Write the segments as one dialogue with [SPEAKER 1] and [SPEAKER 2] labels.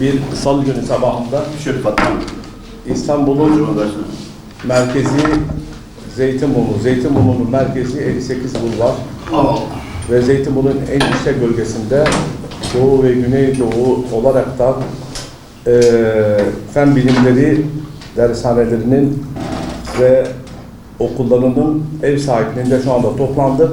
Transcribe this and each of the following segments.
[SPEAKER 1] Bir salı günü sabahında. İstanbul'un merkezi Zeytinburnu, Zeytinburnu'nun merkezi 58 Bulvar ve Zeytinburnu'nun en yüksek bölgesinde Doğu ve Güneydoğu olaraktan eee fen bilimleri dershanelerinin ve okullarının ev sahipliğinde şu anda toplandık.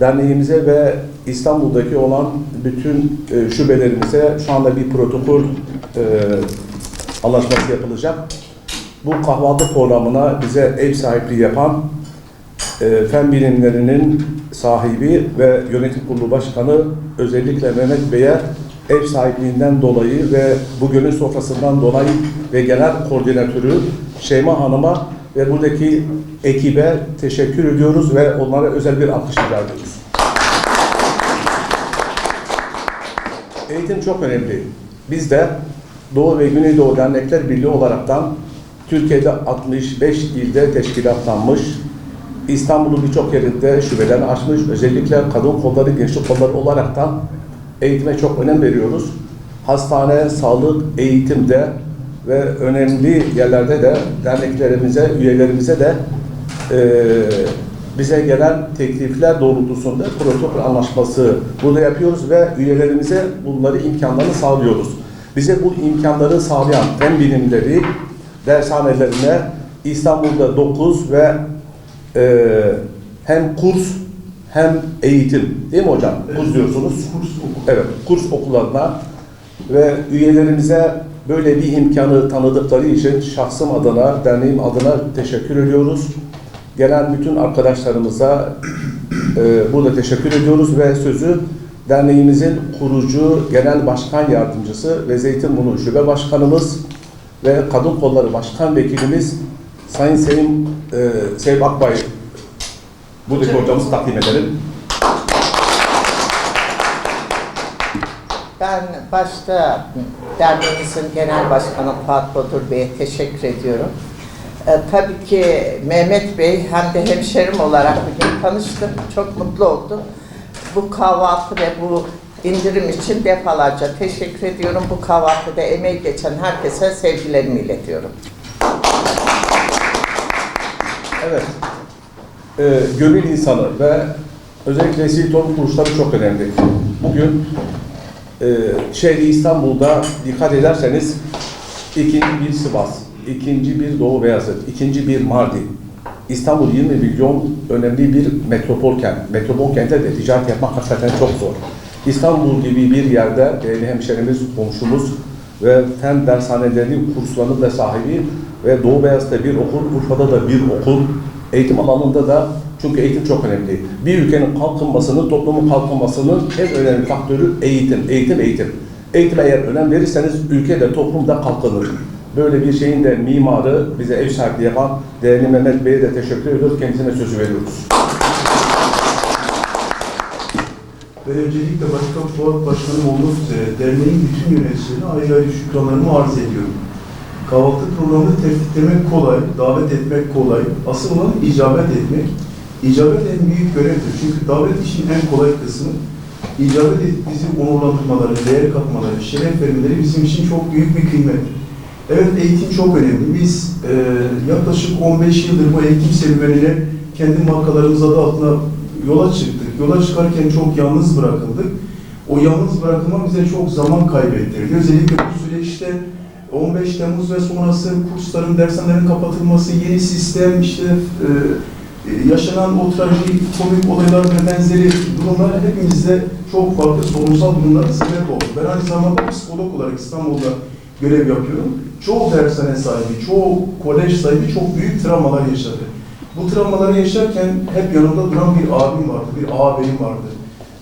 [SPEAKER 1] Derneğimize ve İstanbul'daki olan bütün e, şubelerimize şu anda bir protokol e, anlaşması yapılacak. Bu kahvaltı programına bize ev sahipliği yapan e, fen bilimlerinin sahibi ve yönetim kurulu başkanı özellikle Mehmet Bey'e ev sahipliğinden dolayı ve bugünün sofrasından dolayı ve genel koordinatörü Şeyma Hanım'a ve buradaki ekibe teşekkür ediyoruz ve onlara özel bir alkış rica ediyoruz. Eğitim çok önemli. Biz de Doğu ve Güneydoğu Dernekler Birliği olaraktan Türkiye'de 65 ilde teşkilatlanmış, İstanbul'un birçok yerinde şubelerini açmış, özellikle kadın kolları, gençlik kolları olaraktan eğitime çok önem veriyoruz. Hastane, sağlık, eğitimde ve önemli yerlerde de derneklerimize, üyelerimize de eee, bize gelen teklifler doğrultusunda protokol anlaşması burada yapıyoruz ve üyelerimize bunları imkanlarını sağlıyoruz. Bize bu imkanları sağlayan fen bilimleri dershanelerine İstanbul'da 9 ve eee, hem kurs hem eğitim değil mi hocam? Kurs diyorsunuz.
[SPEAKER 2] Kurs okul.
[SPEAKER 1] Evet, kurs okullarına ve üyelerimize böyle bir imkanı tanıdıkları için şahsım adına, derneğim adına teşekkür ediyoruz. Gelen bütün arkadaşlarımıza e, burada teşekkür ediyoruz ve sözü derneğimizin kurucu genel başkan yardımcısı ve Zeytinburnu Şube Başkanımız ve Kadın Kolları Başkan Vekilimiz Sayın Sevim, e, Sevim Akbay buradaki hocamızı takdim edelim.
[SPEAKER 3] Ben başta derneğimizin genel başkanı Fuat Bodur Bey'e teşekkür ediyorum. Ee, tabii ki Mehmet Bey hem de hemşerim olarak bugün tanıştık. Çok mutlu oldum. Bu kahvaltı ve bu indirim için defalarca teşekkür ediyorum. Bu kahvaltıda emeği geçen herkese sevgilerimi iletiyorum.
[SPEAKER 1] Evet. Ee, gönül insanı ve özellikle sivil toplum kuruluşları çok önemli. Bugün e, şehri İstanbul'da dikkat ederseniz ikinci bir Sivas, ikinci bir Doğu Beyazıt, ikinci bir Mardin. İstanbul 20 milyon önemli bir metropol kent. Metropol kentte de ticaret yapmak hakikaten çok zor. İstanbul gibi bir yerde değerli hemşerimiz, komşumuz ve fen dershanelerinin kurslarının da sahibi ve Doğu Beyazıt'ta bir okul, Urfa'da da bir okul, eğitim alanında da çünkü eğitim çok önemli. Bir ülkenin kalkınmasının, toplumun kalkınmasının en önemli faktörü eğitim, eğitim, eğitim. Eğitime eğer önem verirseniz ülke de toplum da kalkınır. Böyle bir şeyin de mimarı bize ev sahipliği yapan değerli Mehmet Bey'e de teşekkür ediyoruz. Kendisine sözü veriyoruz.
[SPEAKER 2] Ben öncelikle Başkan Fuat Başkanım olmak üzere derneğin bütün yöneticilerine ayrı ayrı şükranlarımı arz ediyorum. Kahvaltı programını tertiplemek kolay, davet etmek kolay. Asıl olan icabet etmek. İcabet en büyük görevdir. Çünkü davet işin en kolay kısmı. İcabet edip bizi onurlandırmaları, değer katmaları, şeref vermeleri bizim için çok büyük bir kıymettir. Evet eğitim çok önemli. Biz e, yaklaşık 15 yıldır bu eğitim serüvenine kendi markalarımız adı altına yola çıktık. Yola çıkarken çok yalnız bırakıldık. O yalnız bırakılma bize çok zaman kaybettirdi. Özellikle bu süreçte 15 Temmuz ve sonrası kursların, dershanelerin kapatılması, yeni sistem, işte e, yaşanan o trajik, komik olaylar ve benzeri durumlar hepimizde çok farklı sorumsal durumlara sebep oldu. Ben aynı zamanda psikolog olarak İstanbul'da görev yapıyorum. Çoğu dershane sahibi, çoğu kolej sahibi çok büyük travmalar yaşadı. Bu travmaları yaşarken hep yanımda duran bir abim vardı, bir ağabeyim vardı.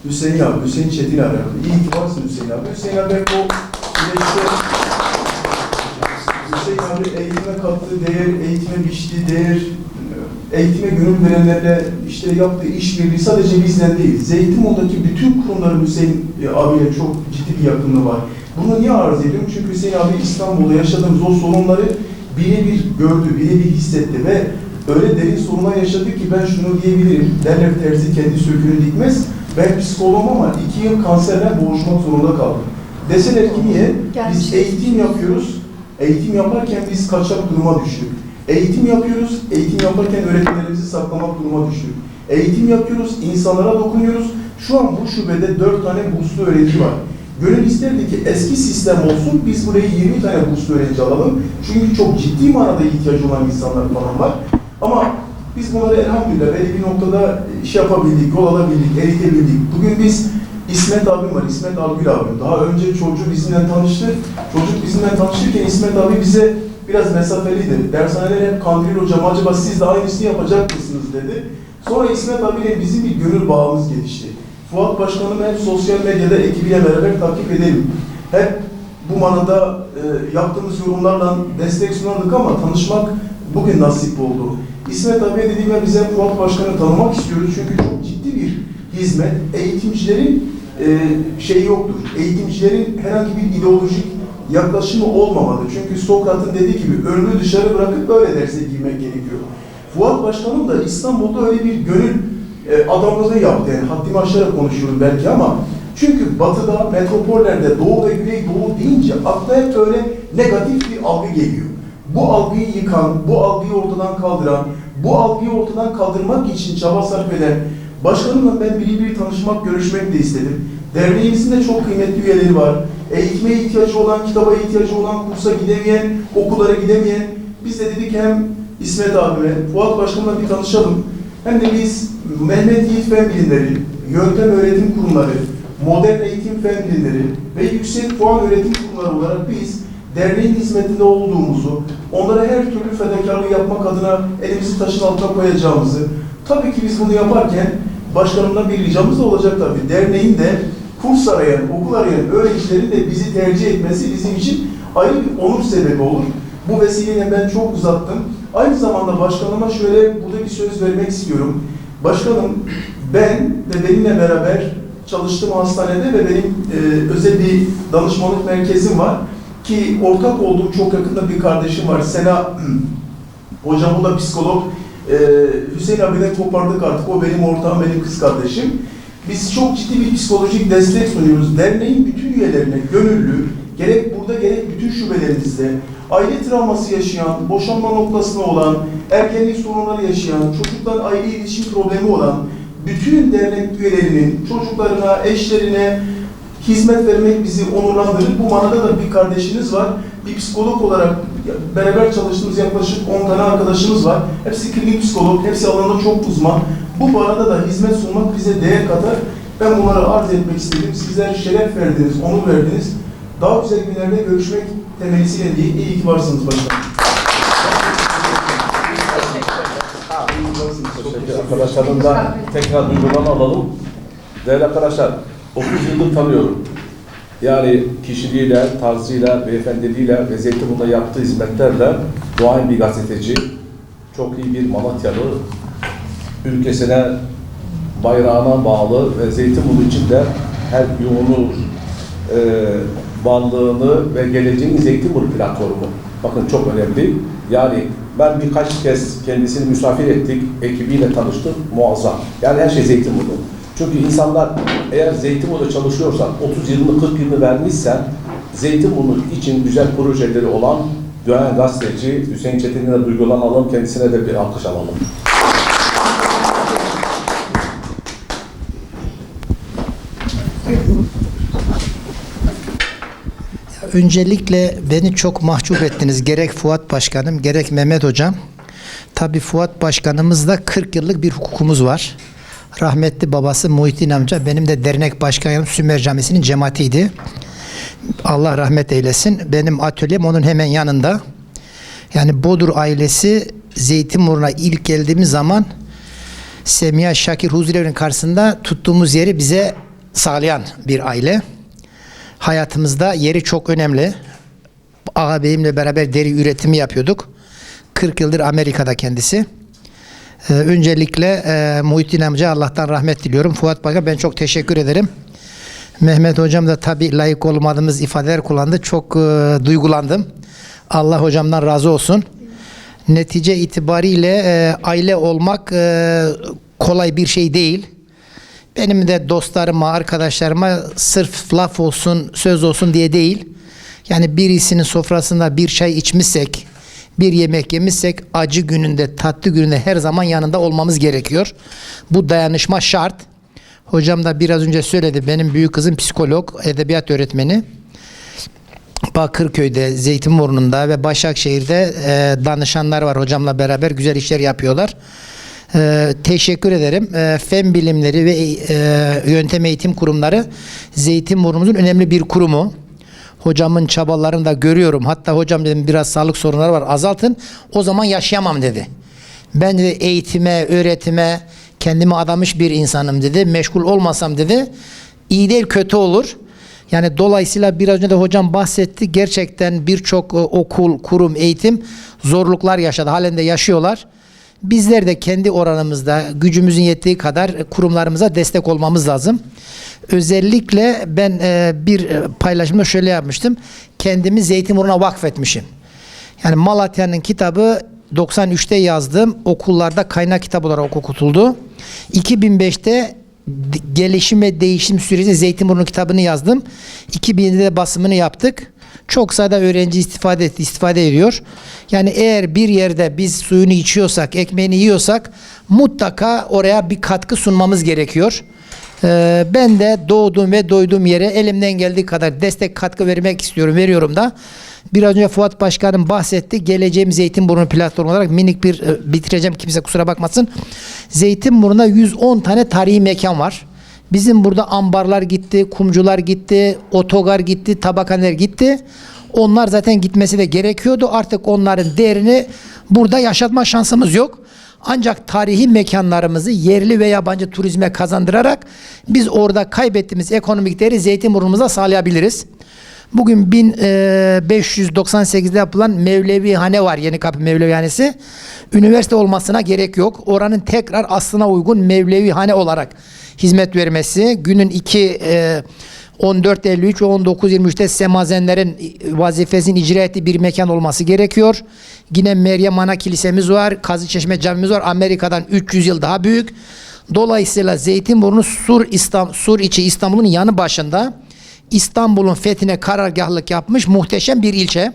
[SPEAKER 2] Hüseyin abi, Hüseyin Çetin abi. İyi ki varsın Hüseyin abi. Hüseyin abi hep o süreçte Hüseyin abi eğitime kattığı değer, eğitime biçtiği değer, eğitime gönül verenlerle işte yaptığı işbirliği sadece bizden değil, Zeytinburnu'ndaki bütün kurumların Hüseyin abiyle çok ciddi bir yakınlığı var. Bunu niye arz ediyorum? Çünkü Hüseyin abi İstanbul'da yaşadığımız o sorunları birebir gördü, birebir hissetti ve öyle derin sorunlar yaşadı ki ben şunu diyebilirim. Derler terzi kendi söküğünü dikmez. Ben psikologum ama iki yıl kanserle boğuşmak zorunda kaldım. Deseler ki niye? Biz eğitim yapıyoruz. Eğitim yaparken biz kaçak duruma düştük. Eğitim yapıyoruz. Eğitim yaparken öğretmenlerimizi saklamak duruma düştük. Eğitim yapıyoruz. insanlara dokunuyoruz. Şu an bu şubede 4 tane burslu öğrenci var. Gönül isterdi ki eski sistem olsun, biz buraya 20 tane burslu öğrenci alalım. Çünkü çok ciddi manada ihtiyacı olan insanlar falan var. Ama biz bunları elhamdülillah belli bir noktada iş yapabildik, yol alabildik, eritebildik. Bugün biz İsmet abim var, İsmet Algül abim. Daha önce çocuğu bizimle tanıştı. Çocuk bizimle tanışırken İsmet abi bize biraz mesafeliydi. Dershaneler hep Kandil hocam acaba siz de aynısını yapacak mısınız dedi. Sonra İsmet abiyle bizim bir gönül bağımız gelişti. Fuat Başkanım hep sosyal medyada ekibiyle beraber takip edelim. Hep bu manada e, yaptığımız yorumlarla destek sunardık ama tanışmak bugün nasip oldu. İsmet abiye dediğim gibi bize Fuat Başkan'ı tanımak istiyoruz çünkü çok ciddi bir hizmet. Eğitimcilerin e, şeyi yoktur. Eğitimcilerin herhangi bir ideolojik yaklaşımı olmamalı. Çünkü Sokrat'ın dediği gibi önünü dışarı bırakıp böyle derse girmek gerekiyor. Fuat Başkanım da İstanbul'da öyle bir gönül e, adamlığı yaptı. Yani haddimi aşarak konuşuyorum belki ama çünkü batıda, metropollerde, doğu ve güneydoğu deyince akla hep böyle negatif bir algı geliyor. Bu algıyı yıkan, bu algıyı ortadan kaldıran, bu algıyı ortadan kaldırmak için çaba sarf eden başkanımla ben biri biri tanışmak, görüşmek de istedim. Derneğimizin de çok kıymetli üyeleri var. Eğitime ihtiyacı olan, kitaba ihtiyacı olan, kursa gidemeyen, okullara gidemeyen. Biz de dedik hem İsmet abime, Fuat Başkan'la bir tanışalım. Hem de biz Mehmet Yiğit Fen Bilimleri, Yöntem Öğretim Kurumları, Modern Eğitim Fen Bilimleri ve Yüksek Puan Öğretim Kurumları olarak biz derneğin hizmetinde olduğumuzu, onlara her türlü fedakarlığı yapmak adına elimizi taşın altına koyacağımızı, tabii ki biz bunu yaparken başkanımdan bir ricamız da olacak tabii. Derneğin de kurs arayan, okul arayan öğrencilerin de bizi tercih etmesi bizim için ayrı bir onur sebebi olur. Bu vesileyle ben çok uzattım. Aynı zamanda başkanıma şöyle burada bir söz vermek istiyorum. Başkanım ben ve benimle beraber çalıştığım hastanede ve benim e, özel bir danışmanlık merkezim var. Ki ortak olduğum çok yakında bir kardeşim var. Sena hocam o da psikolog. E, Hüseyin abiden kopardık artık. O benim ortağım, benim kız kardeşim. Biz çok ciddi bir psikolojik destek sunuyoruz. Derneğin bütün üyelerine gönüllü, gerek burada gerek bütün şubelerimizde aile travması yaşayan, boşanma noktasında olan, ergenlik sorunları yaşayan, çocuklar aile iletişim problemi olan bütün dernek üyelerinin çocuklarına, eşlerine hizmet vermek bizi onurlandırır. Bu manada da bir kardeşiniz var. Bir psikolog olarak beraber çalıştığımız yaklaşık 10 tane arkadaşımız var. Hepsi klinik psikolog, hepsi alanında çok uzman. Bu manada da hizmet sunmak bize değer katar. Ben bunları arz etmek istedim. Sizler şeref verdiniz, onur verdiniz. Daha güzel günlerde görüşmek temennisiyle diye iyi ki varsınız başkanım.
[SPEAKER 3] Teşekkür
[SPEAKER 1] arkadaşlarımdan tekrar duygularını alalım. Değerli arkadaşlar, 30 yıldır tanıyorum. Yani kişiliğiyle, tarzıyla, beyefendiliğiyle ve Zeytinburnu'da yaptığı hizmetlerle doğan bir gazeteci, çok iyi bir Malatyalı, ülkesine, bayrağına bağlı ve Zeytinburnu içinde her yoğunu e, varlığını ve geleceğin Zeytinburnu platformu. Bakın çok önemli. Yani ben birkaç kez kendisini misafir ettik, ekibiyle tanıştık, muazzam. Yani her şey Zeytinburnu. Çünkü insanlar eğer Zeytinburnu'da çalışıyorsan, 30 yılını 40 yılını vermişsen, Zeytinburnu için güzel projeleri olan Doğan Gazeteci Hüseyin Çetin'e de duygulanalım, kendisine de bir alkış alalım.
[SPEAKER 4] Öncelikle beni çok mahcup ettiniz. Gerek Fuat Başkanım, gerek Mehmet Hocam. Tabii Fuat Başkanımızla 40 yıllık bir hukukumuz var. Rahmetli babası Muhittin amca benim de dernek başkanım Sümer Camisi'nin cemaatiydi. Allah rahmet eylesin. Benim atölyem onun hemen yanında. Yani Bodur ailesi Zeytinburnu'na ilk geldiğimiz zaman Semiha Şakir Huzurevi'nin karşısında tuttuğumuz yeri bize sağlayan bir aile hayatımızda yeri çok önemli. Ağabeyimle beraber deri üretimi yapıyorduk. 40 yıldır Amerika'da kendisi. Ee, öncelikle e, Muhittin amca Allah'tan rahmet diliyorum. Fuat Baka ben çok teşekkür ederim. Mehmet hocam da tabii layık olmadığımız ifadeler kullandı. Çok e, duygulandım. Allah hocamdan razı olsun. Netice itibariyle e, aile olmak e, kolay bir şey değil. Benim de dostlarıma, arkadaşlarıma sırf laf olsun, söz olsun diye değil. Yani birisinin sofrasında bir çay içmişsek, bir yemek yemişsek acı gününde, tatlı gününde her zaman yanında olmamız gerekiyor. Bu dayanışma şart. Hocam da biraz önce söyledi. Benim büyük kızım psikolog, edebiyat öğretmeni. Bakırköy'de, Zeytinburnu'nda ve Başakşehir'de e, danışanlar var hocamla beraber güzel işler yapıyorlar. E, teşekkür ederim. E, fen bilimleri ve e, yöntem eğitim kurumları Zeytinburnu'muzun önemli bir kurumu. Hocamın çabalarını da görüyorum. Hatta hocam dedim biraz sağlık sorunları var azaltın. O zaman yaşayamam dedi. Ben de eğitime, öğretime kendimi adamış bir insanım dedi. Meşgul olmasam dedi. iyi değil kötü olur. Yani dolayısıyla biraz önce de hocam bahsetti. Gerçekten birçok e, okul, kurum, eğitim zorluklar yaşadı. Halen de yaşıyorlar. Bizler de kendi oranımızda gücümüzün yettiği kadar kurumlarımıza destek olmamız lazım. Özellikle ben e, bir e, paylaşımda şöyle yapmıştım. Kendimi Zeytinburnu'na vakfetmişim. Yani Malatya'nın kitabı 93'te yazdım. Okullarda kaynak kitap olarak okutuldu. 2005'te d- gelişim ve değişim süreci Zeytinburnu kitabını yazdım. 2007'de de basımını yaptık. Çok sayıda öğrenci istifade etti, istifade ediyor. Yani eğer bir yerde biz suyunu içiyorsak, ekmeğini yiyorsak mutlaka oraya bir katkı sunmamız gerekiyor. Ee, ben de doğduğum ve doyduğum yere elimden geldiği kadar destek katkı vermek istiyorum, veriyorum da. Biraz önce Fuat Başkanım bahsetti. Geleceğim Zeytinburnu platformu olarak minik bir e, bitireceğim kimse kusura bakmasın. Zeytinburnu'nda 110 tane tarihi mekan var. Bizim burada ambarlar gitti, kumcular gitti, otogar gitti, tabakaneler gitti. Onlar zaten gitmesi de gerekiyordu. Artık onların değerini burada yaşatma şansımız yok. Ancak tarihi mekanlarımızı yerli ve yabancı turizme kazandırarak biz orada kaybettiğimiz ekonomik değeri Zeytinburnu'muza sağlayabiliriz. Bugün 1598'de yapılan Mevlevihane var Yeni Kapı Mevlevihanesi. Üniversite olmasına gerek yok. Oranın tekrar aslına uygun Mevlevihane olarak hizmet vermesi. Günün 2 14.53 ve 19.23'te semazenlerin vazifesini icra ettiği bir mekan olması gerekiyor. Yine Meryem Ana Kilisemiz var. Kazıçeşme Camimiz var. Amerika'dan 300 yıl daha büyük. Dolayısıyla Zeytinburnu Sur, İstam, Sur içi İstanbul'un yanı başında İstanbul'un fethine karargahlık yapmış muhteşem bir ilçe.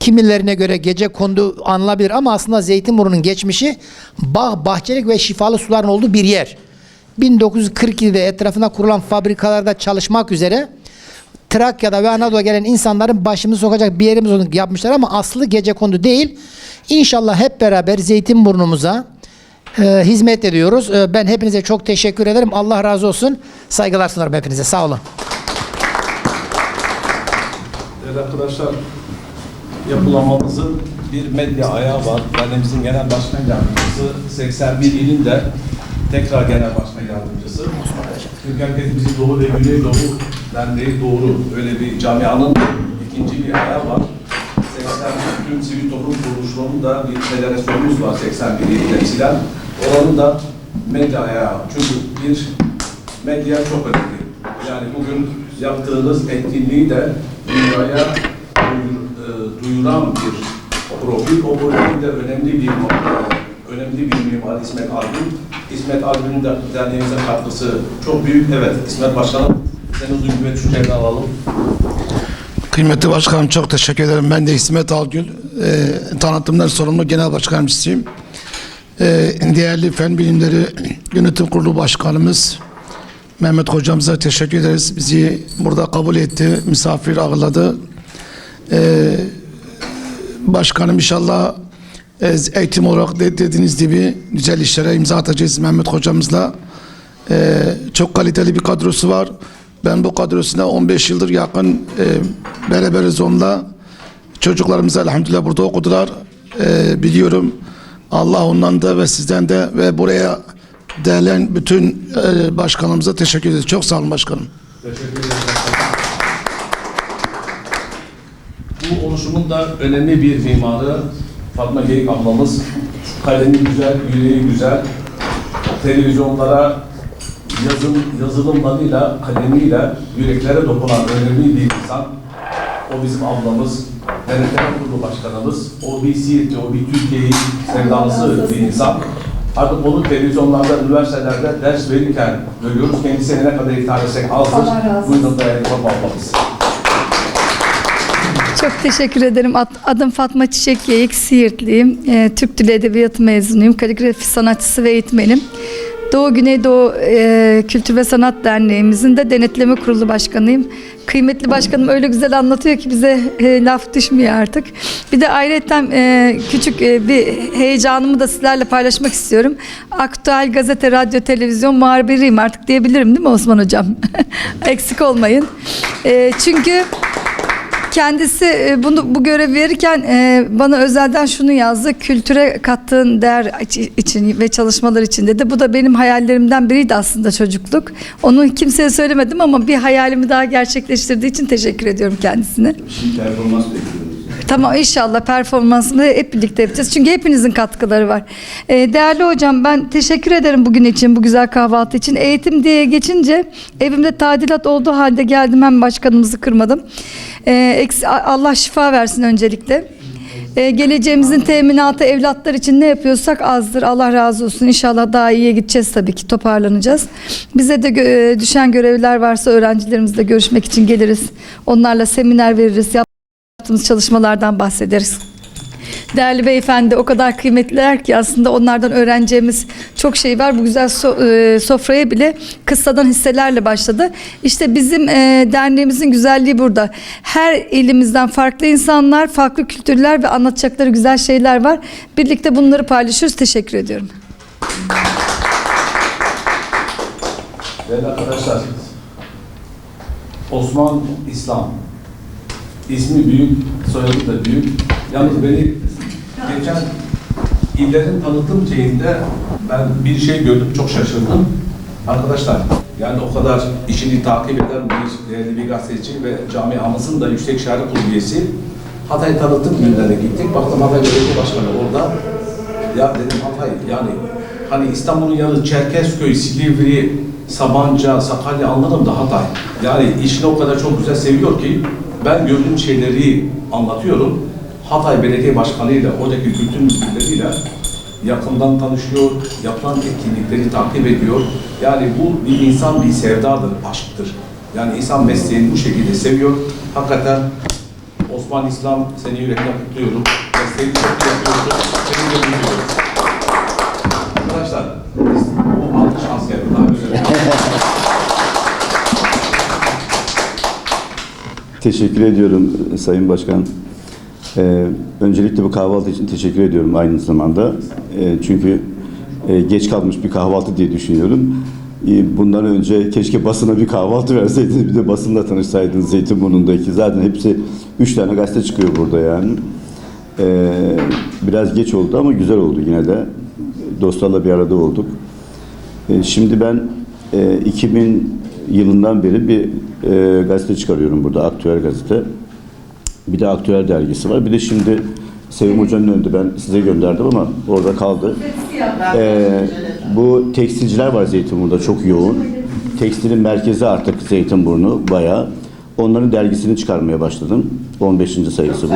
[SPEAKER 4] Kimilerine göre gece kondu anılabilir ama aslında Zeytinburnu'nun geçmişi bağ, bahçelik ve şifalı suların olduğu bir yer. 1942'de etrafında kurulan fabrikalarda çalışmak üzere Trakya'da ve Anadolu'ya gelen insanların başımızı sokacak bir yerimiz onu yapmışlar ama aslı gece kondu değil. İnşallah hep beraber Zeytinburnu'muza e, hizmet ediyoruz. E, ben hepinize çok teşekkür ederim. Allah razı olsun. Saygılar sunarım hepinize. Sağ olun.
[SPEAKER 1] Değerli arkadaşlar, yapılanmamızın bir medya ayağı var. Derneğimizin genel başkan yardımcısı, 81 ilinde tekrar genel başkan yardımcısı. Türk Hareketimizi Doğu ve Güneydoğu Derneği Doğru. Öyle bir camianın ikinci bir ayağı var. 81 tüm sivil toplum kuruluşlarının da bir federasyonumuz var 81 il temsilen. Oranın da medya ayağı. Çünkü bir medya çok önemli. Yani bugün yaptığınız etkinliği de duyur- e, duyuran bir profil. O profilde önemli bir önemli bir mimar İsmet Albün. İsmet Albün'ün de derneğimize katkısı çok büyük. Evet İsmet Başkanım senin duygu ve düşüncelerini alalım.
[SPEAKER 5] Kıymetli Başkanım çok teşekkür ederim. Ben de İsmet Algül, e, tanıtımlar sorumlu genel başkanımcısıyım. E, değerli Fen Bilimleri Yönetim Kurulu Başkanımız Mehmet Hocamıza teşekkür ederiz. Bizi burada kabul etti, misafir ağırladı. E, başkanım inşallah e, eğitim olarak de- dediğiniz gibi güzel işlere imza atacağız Mehmet Hocamızla. Ee, çok kaliteli bir kadrosu var. Ben bu kadrosuna 15 yıldır yakın e, beraberiz onunla. Çocuklarımız elhamdülillah burada okudular. Ee, biliyorum Allah ondan da ve sizden de ve buraya değerlen bütün e, başkanımıza teşekkür ederiz. Çok sağ olun başkanım.
[SPEAKER 1] Bu oluşumun da önemli bir mimarı Fatma Geyik ablamız. Kalemi güzel, yüreği güzel. Televizyonlara yazım, yazılımlarıyla, kalemiyle yüreklere dokunan önemli bir insan. O bizim ablamız, denetleme kurulu başkanımız. O bir Siirt'i, o bir Türkiye'yi sevdalısı bir insan. Artık onu televizyonlarda, üniversitelerde ders verirken görüyoruz. Kendisine ne kadar ithal etsek azdır.
[SPEAKER 6] Allah razı olsun.
[SPEAKER 1] Buyurun değerli Fatma ablamız.
[SPEAKER 6] Çok teşekkür ederim. Ad- Adım Fatma Çiçek Yayık, Siirtliyim. Ee, Türk Dili Edebiyatı mezunuyum. Kaligrafi sanatçısı ve eğitmenim. Doğu Güneydoğu e, Kültür ve Sanat Derneğimizin de denetleme kurulu başkanıyım. Kıymetli başkanım öyle güzel anlatıyor ki bize e, laf düşmüyor artık. Bir de ayrıca e, küçük e, bir heyecanımı da sizlerle paylaşmak istiyorum. Aktüel gazete, radyo, televizyon muhabiriyim artık diyebilirim değil mi Osman Hocam? Eksik olmayın. E, çünkü Kendisi e, bunu bu görev verirken e, bana özelden şunu yazdı. Kültüre kattığın değer iç- için ve çalışmalar için dedi. Bu da benim hayallerimden biriydi aslında çocukluk. Onu kimseye söylemedim ama bir hayalimi daha gerçekleştirdiği için teşekkür ediyorum kendisine.
[SPEAKER 2] Şimdi performans bekliyoruz.
[SPEAKER 6] Tamam inşallah performansını hep birlikte yapacağız. Çünkü hepinizin katkıları var. Ee, değerli hocam ben teşekkür ederim bugün için, bu güzel kahvaltı için. Eğitim diye geçince evimde tadilat olduğu halde geldim hem başkanımızı kırmadım. Ee, Allah şifa versin öncelikle. Ee, geleceğimizin teminatı evlatlar için ne yapıyorsak azdır. Allah razı olsun. İnşallah daha iyiye gideceğiz tabii ki toparlanacağız. Bize de e, düşen görevler varsa öğrencilerimizle görüşmek için geliriz. Onlarla seminer veririz. yaptığımız çalışmalardan bahsederiz. Değerli beyefendi o kadar kıymetliler ki aslında onlardan öğreneceğimiz çok şey var. Bu güzel so- e, sofraya bile kıssadan hisselerle başladı. İşte bizim e, derneğimizin güzelliği burada. Her ilimizden farklı insanlar, farklı kültürler ve anlatacakları güzel şeyler var. Birlikte bunları paylaşıyoruz. Teşekkür ediyorum.
[SPEAKER 1] Değerli arkadaşlar, Osman İslam. İsmi büyük, soyadı da büyük. Yalnız beni geçen illerin tanıtım şeyinde ben bir şey gördüm, çok şaşırdım. Arkadaşlar, yani o kadar işini takip eden bir değerli bir gazeteci ve camiamızın da Yüksek Şehir Kurulu üyesi Hatay tanıtım günlerine gittik. Baktım Hatay Belediye Başkanı orada. Ya dedim Hatay yani hani İstanbul'un yanı Çerkezköy, Silivri, Sabancı, Sakarya anladım da Hatay. Yani işini o kadar çok güzel seviyor ki ben gördüğüm şeyleri anlatıyorum. Hatay Belediye Başkanı ile oradaki kültür müdürleriyle yakından tanışıyor, yapılan etkinlikleri takip ediyor. Yani bu bir insan bir sevdadır, aşktır. Yani insan mesleğini bu şekilde seviyor. Hakikaten Osman İslam seni yürekten kutluyorum. Mesleğini çok yapıyorsun. Seni de kutluyorum. Arkadaşlar biz bu alkış askeri daha güzel.
[SPEAKER 7] Teşekkür ediyorum Sayın Başkan. Ee, öncelikle bu kahvaltı için teşekkür ediyorum aynı zamanda. Ee, çünkü e, geç kalmış bir kahvaltı diye düşünüyorum. Ee, bundan önce keşke basına bir kahvaltı verseydiniz, bir de basınla tanışsaydınız Zeytinburnu'ndaki. Zaten hepsi üç tane gazete çıkıyor burada yani. Ee, biraz geç oldu ama güzel oldu yine de. Dostlarla bir arada olduk. E, Şimdi ben e, 2000 yılından beri bir e, gazete çıkarıyorum burada, Aktüel Gazete. Bir de Aktüel Dergisi var. Bir de şimdi Sevim Hoca'nın önünde ben size gönderdim ama orada kaldı. E, bu tekstilciler var Zeytinburnu'da çok yoğun. Tekstilin merkezi artık Zeytinburnu bayağı. Onların dergisini çıkarmaya başladım. 15. sayısı bu.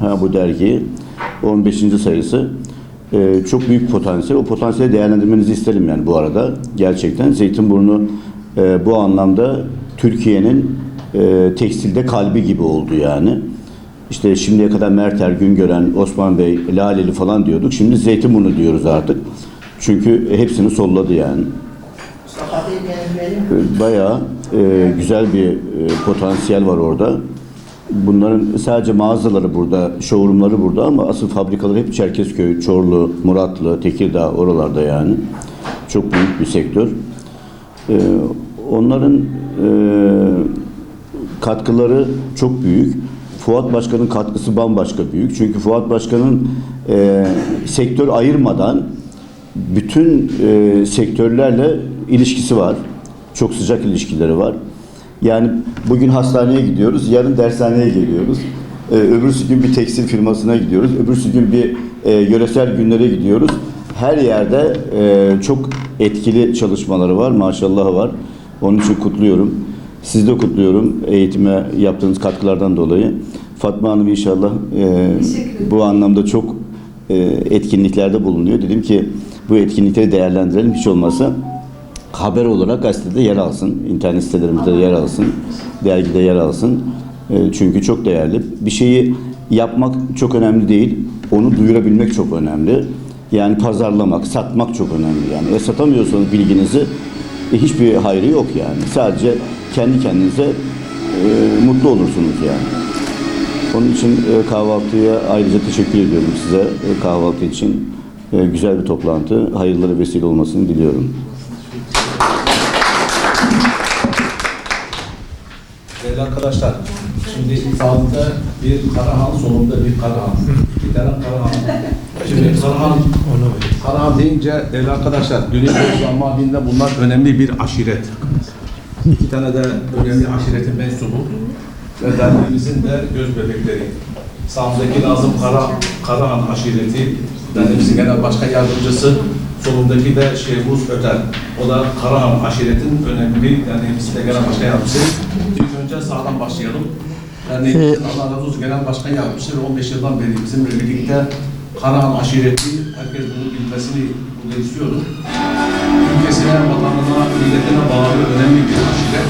[SPEAKER 7] Ha, bu dergi 15. sayısı. Ee, çok büyük potansiyel. O potansiyeli değerlendirmenizi isterim yani bu arada. Gerçekten Zeytinburnu e, bu anlamda Türkiye'nin e, tekstilde kalbi gibi oldu yani. İşte şimdiye kadar Merter, Güngören, Osman Bey, Laleli falan diyorduk. Şimdi Zeytinburnu diyoruz artık. Çünkü hepsini solladı yani. Bayağı e, güzel bir e, potansiyel var orada. Bunların sadece mağazaları burada, showroomları burada ama asıl fabrikaları hep Çerkezköy, Çorlu, Muratlı, Tekirdağ oralarda yani. Çok büyük bir sektör. E, onların e, katkıları çok büyük. Fuat Başkan'ın katkısı bambaşka büyük. Çünkü Fuat Başkan'ın e, sektör ayırmadan bütün e, sektörlerle ilişkisi var. Çok sıcak ilişkileri var. Yani bugün hastaneye gidiyoruz, yarın dershaneye geliyoruz. Ee, öbürsü gün bir tekstil firmasına gidiyoruz, öbürsü gün bir e, yöresel günlere gidiyoruz. Her yerde e, çok etkili çalışmaları var, maşallah var. Onun için kutluyorum. Sizi de kutluyorum eğitime yaptığınız katkılardan dolayı. Fatma Hanım inşallah e, bu anlamda çok e, etkinliklerde bulunuyor. Dedim ki bu etkinlikleri değerlendirelim. Hiç olmazsa haber olarak gazetede yer alsın, internet sitelerimizde yer alsın, dergide yer alsın. E, çünkü çok değerli. Bir şeyi yapmak çok önemli değil, onu duyurabilmek çok önemli. Yani pazarlamak, satmak çok önemli. Yani e, satamıyorsanız bilginizi e, hiçbir hayrı yok yani. Sadece kendi kendinize e, mutlu olursunuz yani. Onun için e, kahvaltıya ayrıca teşekkür ediyorum size e, kahvaltı için. E, güzel bir toplantı, hayırlara vesile olmasını diliyorum.
[SPEAKER 1] Değerli arkadaşlar, şimdi sağlıkta bir Karahan, sonunda bir Karahan. İki tane Karahan. Şimdi Karahan, Karahan deyince değerli arkadaşlar, Güneydoğu Mardin'de bunlar önemli bir aşiret. İki tane de önemli aşiretin mensubu ve derneğimizin de göz bebekleri. Sağımızdaki Nazım Kara, Karahan aşireti, derneğimizin genel başkan yardımcısı, solundaki de Şehmuz Öter. O da Karahan aşiretin önemli derneğimizin de genel başkan yardımcısı. İlk önce sağdan başlayalım. Derneğimizin Allah razı olsun genel başkan yardımcısı ve 15 yıldan beri bizimle birlikte Karahan aşireti, herkes bunu bilmesini burada istiyorum. Ülkesine, vatanına, milletine bağlı önemli bir aşiret.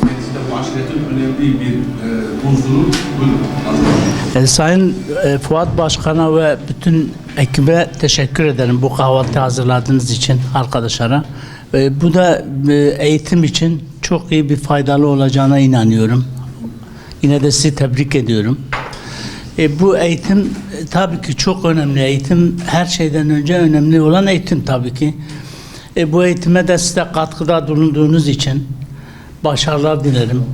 [SPEAKER 1] Kendisi aşiretin önemli bir e, unsuru. Buyurun.
[SPEAKER 8] E, Sayın e, Fuat Başkan'a ve bütün ekibe teşekkür ederim bu kahvaltı hazırladığınız için arkadaşlara. E, bu da e, eğitim için çok iyi bir faydalı olacağına inanıyorum. Yine de sizi tebrik ediyorum. E, bu eğitim e, tabii ki çok önemli. Eğitim her şeyden önce önemli olan eğitim tabii ki. E, bu eğitime de size katkıda bulunduğunuz için başarılar dilerim.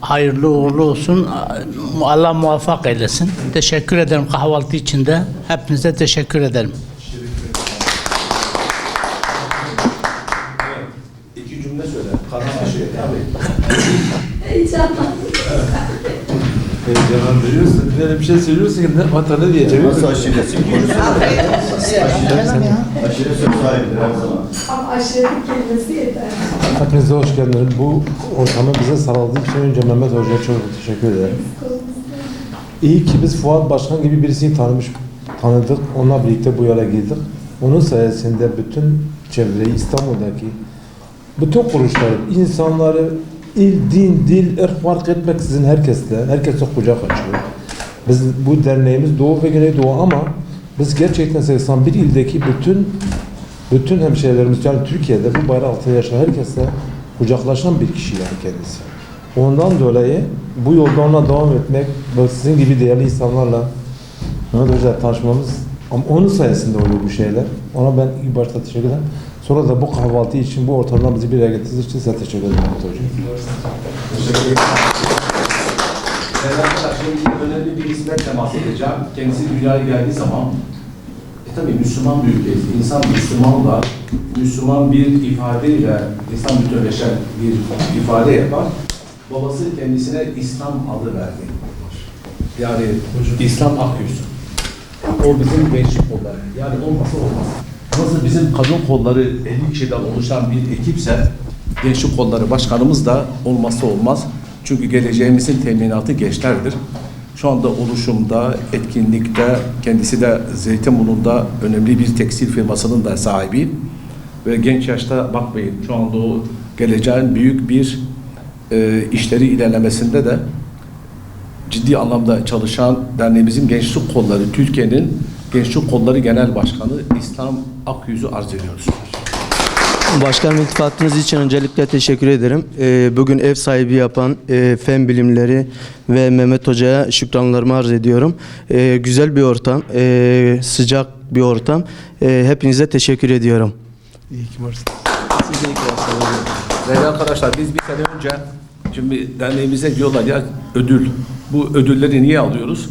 [SPEAKER 8] Hayırlı uğurlu olsun. Allah muvaffak eylesin. Teşekkür ederim kahvaltı için de. Hepinize teşekkür ederim.
[SPEAKER 1] İki cümle söyle. Karahan aşireti abi.
[SPEAKER 9] Heyecan veriyorsun. Bir şey söylüyorsun ki ne vatanı diyeceğim.
[SPEAKER 7] Nasıl aşiretsin konusu? Aşiret söz sahibidir her zaman.
[SPEAKER 6] Aşiret kelimesi yeter.
[SPEAKER 9] Hepinize hoş geldiniz. Bu ortamı bize sağladığı için önce Mehmet Hoca'ya çok teşekkür ederim. İyi ki biz Fuat Başkan gibi birisini tanımış, tanıdık. Onunla birlikte bu yola girdik. Onun sayesinde bütün çevreyi, İstanbul'daki bütün kuruluşları, insanları, il, din, dil, ırk fark etmeksizin herkesle, herkese kucak açıyor. Biz bu derneğimiz Doğu ve Güneydoğu ama biz gerçekten 81 ildeki bütün bütün hemşehrilerimiz yani Türkiye'de bu bayrağı altında yaşayan herkesle kucaklaşan bir kişi yani kendisi. Ondan dolayı bu yolda ona devam etmek ve sizin gibi değerli insanlarla Mehmet Hoca'yla tanışmamız ama onun sayesinde oluyor bu şeyler. Ona ben ilk başta teşekkür ederim. Sonra da bu kahvaltı için, bu ortamdan bizi bir araya getirdiğiniz için size teşekkür ederim.
[SPEAKER 1] Teşekkür ederim. Arkadaşlar, şimdi önemli bir hizmet temas edeceğim. Kendisi dünyaya geldiği zaman e tabi Müslüman bir ülkeyiz. İnsan Müslümanla, Müslüman bir ifadeyle insan bütünleşen bir ifade yapar. Babası kendisine İslam adı verdi. Yani İslam akyüzü. O bizim gençlik kolları. Yani olmasa olmaz. Nasıl bizim kadın kolları 50 kişiden oluşan bir ekipse gençlik kolları başkanımız da olmazsa olmaz. Çünkü geleceğimizin teminatı gençlerdir. Şu anda oluşumda, etkinlikte, kendisi de Zeytinburnu'nda önemli bir tekstil firmasının da sahibi. Ve genç yaşta bakmayın şu anda o geleceğin büyük bir e, işleri ilerlemesinde de ciddi anlamda çalışan derneğimizin gençlik kolları, Türkiye'nin gençlik kolları genel başkanı İslam Akyüz'ü arz ediyoruz.
[SPEAKER 10] Başkanım iltifatınız için öncelikle teşekkür ederim. Ee, bugün ev sahibi yapan e, fen bilimleri ve Mehmet Hoca'ya şükranlarımı arz ediyorum. Ee, güzel bir ortam, e, sıcak bir ortam. E, hepinize teşekkür ediyorum.
[SPEAKER 9] İyi ki varsın.
[SPEAKER 1] Değerli arkadaşlar biz bir sene önce şimdi derneğimize diyorlar ya ödül. Bu ödülleri niye alıyoruz?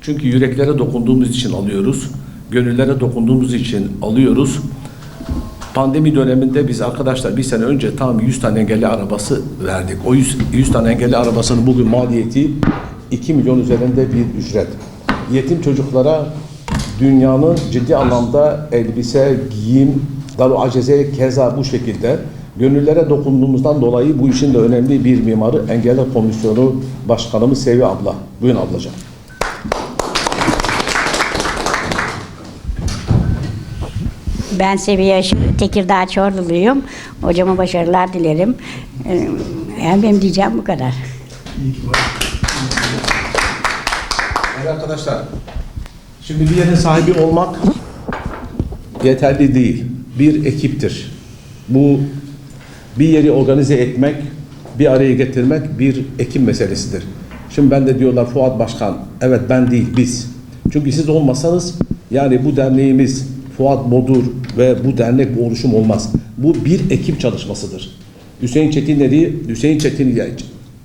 [SPEAKER 1] Çünkü yüreklere dokunduğumuz için alıyoruz. Gönüllere dokunduğumuz için alıyoruz. Pandemi döneminde biz arkadaşlar bir sene önce tam 100 tane engelli arabası verdik. O 100, 100 tane engelli arabasının bugün maliyeti 2 milyon üzerinde bir ücret. Yetim çocuklara dünyanın ciddi anlamda elbise, giyim, daru aceze keza bu şekilde gönüllere dokunduğumuzdan dolayı bu işin de önemli bir mimarı Engeller Komisyonu Başkanımız Sevi abla. Buyurun ablacığım.
[SPEAKER 11] Ben Seviye Tekirdağ Çorluluyum. Hocama başarılar dilerim. Ee, Yani benim diyeceğim bu kadar.
[SPEAKER 1] Evet arkadaşlar, şimdi bir yerin sahibi olmak yeterli değil. Bir ekiptir. Bu bir yeri organize etmek, bir araya getirmek bir ekip meselesidir. Şimdi ben de diyorlar Fuat Başkan, evet ben değil biz. Çünkü siz olmasanız yani bu derneğimiz Fuat Bodur ve bu dernek bu oluşum olmaz. Bu bir ekip çalışmasıdır. Hüseyin Çetinler'i, Hüseyin Çetin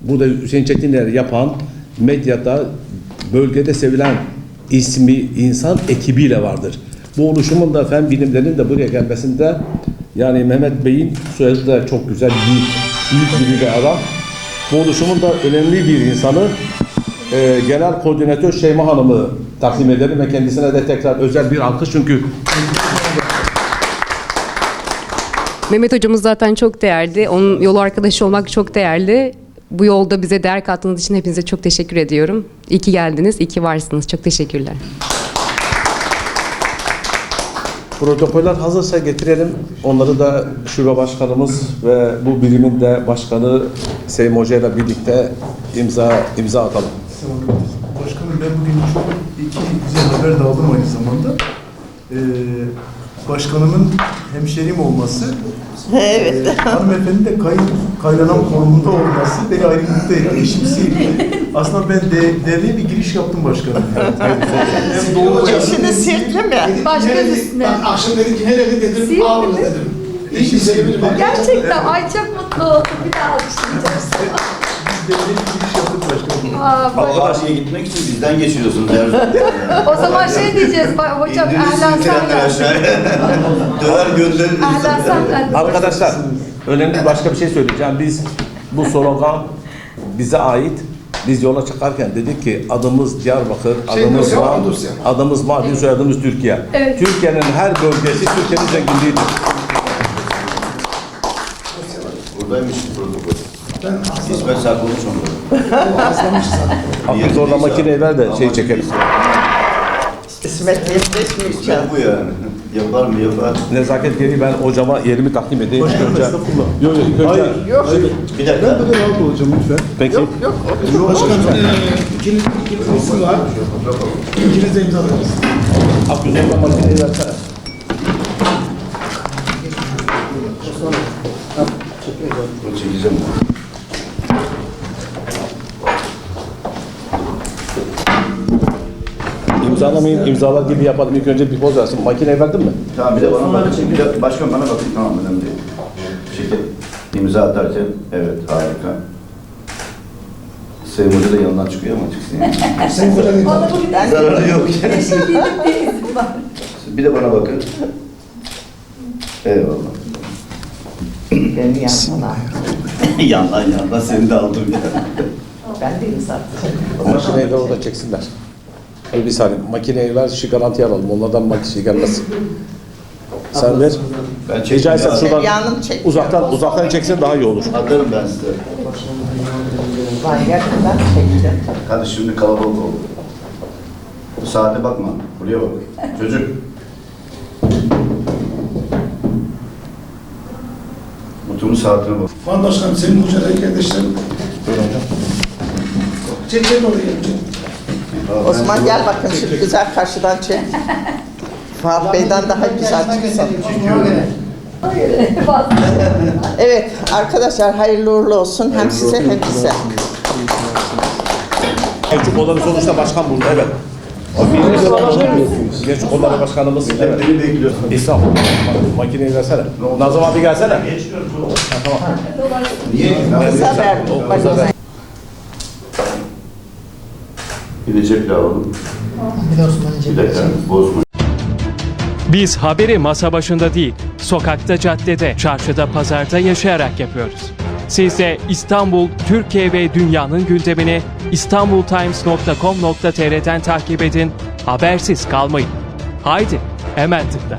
[SPEAKER 1] burada Hüseyin Çetinler'i yapan medyada bölgede sevilen ismi insan ekibiyle vardır. Bu oluşumun da fen bilimlerinin de buraya gelmesinde yani Mehmet Bey'in soyadı da çok güzel, büyük, büyük gibi bir adam. Bu oluşumun da önemli bir insanı e, Genel Koordinatör Şeyma Hanım'ı takdim ederim ve kendisine de tekrar özel bir alkış çünkü
[SPEAKER 12] Mehmet hocamız zaten çok değerli. Onun yolu arkadaşı olmak çok değerli. Bu yolda bize değer kattığınız için hepinize çok teşekkür ediyorum. İyi ki geldiniz, iyi ki varsınız. Çok teşekkürler.
[SPEAKER 1] Protokoller hazırsa getirelim. Onları da şube başkanımız ve bu birimin de başkanı Seyim Hoca ile birlikte imza imza atalım.
[SPEAKER 2] Başkanım ben bugün çok iki güzel haber de aldım aynı zamanda. Ee, başkanımın hemşerim olması,
[SPEAKER 3] Evet.
[SPEAKER 2] e, hanımefendi de kayın, kaynanan konumunda olması beni ayrı mutlu etti. Eşim sevdi. Aslında ben de, derneğe bir giriş yaptım başkanım. Hem doğum
[SPEAKER 3] Eşini sirtli mi?
[SPEAKER 6] Başkanın üstüne.
[SPEAKER 5] Akşam dedim ki nereli dedim,
[SPEAKER 6] mi?
[SPEAKER 5] dedim. İyi sevindim.
[SPEAKER 6] Gerçekten ay çok mutlu oldum. Bir daha alkışlayacağız.
[SPEAKER 2] derneğe bir giriş.
[SPEAKER 6] Aa, böyle-
[SPEAKER 7] Karşıya gitmek için bizden geçiyorsunuz.
[SPEAKER 6] o zaman şey diyeceğiz hocam ahlan sahlan.
[SPEAKER 7] Döner gönderin.
[SPEAKER 6] Ahlan sahlan.
[SPEAKER 1] Arkadaşlar önemli başka bir şey söyleyeceğim. Biz bu slogan bize ait. Biz yola çıkarken dedik ki adımız Diyarbakır, adımız
[SPEAKER 5] Dosya,
[SPEAKER 1] Van,
[SPEAKER 5] Dosya.
[SPEAKER 1] adımız Mardin, soyadımız Türkiye.
[SPEAKER 6] Evet.
[SPEAKER 1] Türkiye'nin her bölgesi Türkiye'nin zenginliğidir.
[SPEAKER 7] Buradaymış protokol. İsmet sen konuş onları.
[SPEAKER 1] Hakkı zorla makineyi ver de şey çekelim.
[SPEAKER 3] İsmet netleşmeyeceğim.
[SPEAKER 7] İsmet bu yani. Yapar mı yapar.
[SPEAKER 1] Nezaket gereği ben hocama yerimi takdim edeyim.
[SPEAKER 2] Başkanım
[SPEAKER 1] Önce-
[SPEAKER 2] estağfurullah.
[SPEAKER 1] Yok yok. önce-
[SPEAKER 3] Yok.
[SPEAKER 7] Bir dakika.
[SPEAKER 2] Ben de rahat olacağım lütfen.
[SPEAKER 1] Peki.
[SPEAKER 5] Başkanım, ikiniz, ikiniz isim var. İkiniz de imzaladınız.
[SPEAKER 1] Hakkı zorla makineyi versene.
[SPEAKER 7] Bunu çekeceğim ben.
[SPEAKER 1] İmzalamayın, imzalar gibi yapalım. İlk önce bir poz versin. Makineyi verdin mi?
[SPEAKER 7] Tamam bir de bana bakın. Bir de başkan bana bakın. Tamam önemli değil. Şirket imza atarken evet harika. Sayın Hoca da yanından çıkıyor ama çıksın yani.
[SPEAKER 5] Sayın Hoca dedi.
[SPEAKER 6] Bana bugün
[SPEAKER 7] Zararı yok.
[SPEAKER 6] izin var.
[SPEAKER 7] Bir de bana bakın. Eyvallah.
[SPEAKER 3] Beni yanına.
[SPEAKER 7] yandan yandan seni de aldım ya.
[SPEAKER 3] Ben de imza
[SPEAKER 1] Makineyi ver orada çeksinler. Hadi bir saniye. Makineyi ver, şu garantiye alalım. Onlardan makine gelmez. Sen ver.
[SPEAKER 7] Ben
[SPEAKER 1] Rica etsem
[SPEAKER 7] ya.
[SPEAKER 1] şuradan
[SPEAKER 3] Yanım
[SPEAKER 1] uzaktan uzaktan çeksen daha iyi olur.
[SPEAKER 7] Atarım ben size.
[SPEAKER 3] Ben yakından çektim.
[SPEAKER 7] Hadi şimdi kalabalık oldu. Bu saate bakma. Buraya bak. Çocuk. Oturun saatine bak.
[SPEAKER 5] Van Başkanım, senin hoca da kardeşlerim. Çek çek oraya.
[SPEAKER 3] Osman gel bakın şu güzel karşıdan çek. Fuat Bey'den daha güzel çıksın. Evet arkadaşlar hayırlı uğurlu olsun hem size hem bize.
[SPEAKER 1] Gençlik Kolları sonuçta başkan burada, evet. Gençlik Kolları Başkanımız, evet. İslam, makineyi versene. Nazım abi gelsene. Tamam.
[SPEAKER 7] Niye? Bir de cep alalım. Bir dakika bozma.
[SPEAKER 13] Biz haberi masa başında değil, sokakta, caddede, çarşıda, pazarda yaşayarak yapıyoruz. Siz de İstanbul, Türkiye ve dünyanın gündemini istanbultimes.com.tr'den takip edin, habersiz kalmayın. Haydi, hemen tıkla.